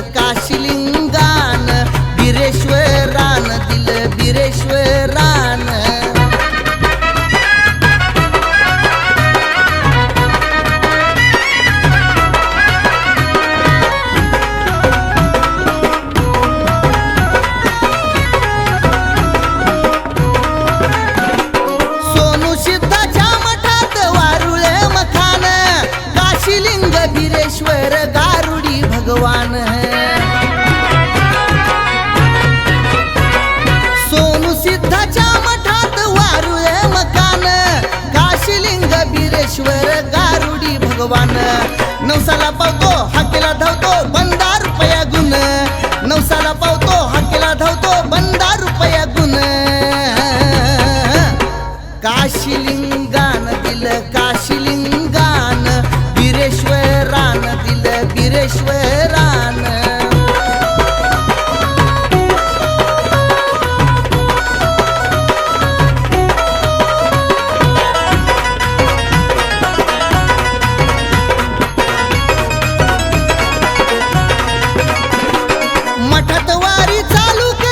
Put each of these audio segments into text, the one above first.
दिलं ईश्वर गारुडी भगवान. नवसाला पावतो हाकेला धावतो बंदा रुपया गुण नवसाला पावतो हाकेला धावतो बंदा रुपया गुण काशिलिंगान दिलं काशिलिंगान. बिरेश्वरान दिलं बिरेश्वरान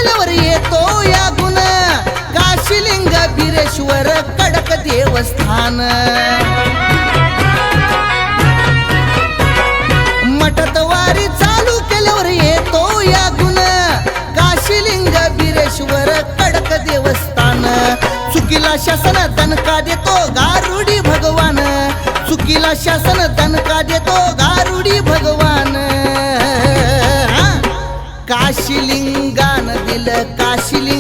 चालू येतो या गुण. काशीलिंग बिरेश्वर कडक देवस्थान. मठात वारी चालू केल्यावर येतो या गुण. काशीलिंग बिरेश्वर कडक देवस्थान. चुकीला शासन दणका देतो गारुडी भगवान? चुकीला शासन दणका देतो गारुडी भगवान? काशीलिंग काशिलिंगान दिलं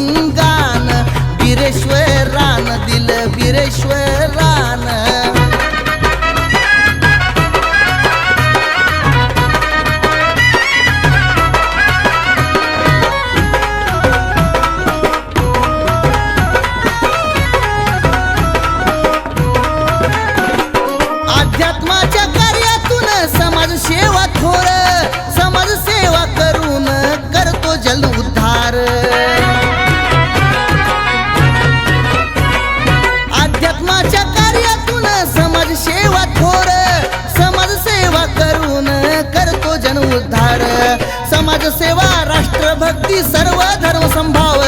समाजसेवा राष्ट्रभक्ती सर्व धर्म संभाव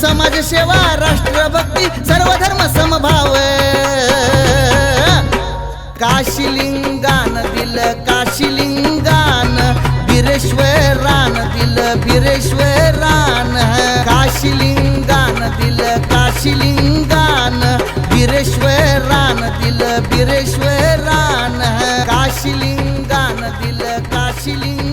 समाजसेवा राष्ट्रभक्ती सर्व धर्म समभाव. काशीलिंगान दिलं काशीलिंगान. बिरेश्वरान दिलं बिरेश्वरान काशीलिंगान दिलं काशीलिंगान. बिरेश्वरान दिलं बिरेश्वरान काशीलिंगान दिलं काशिलिंग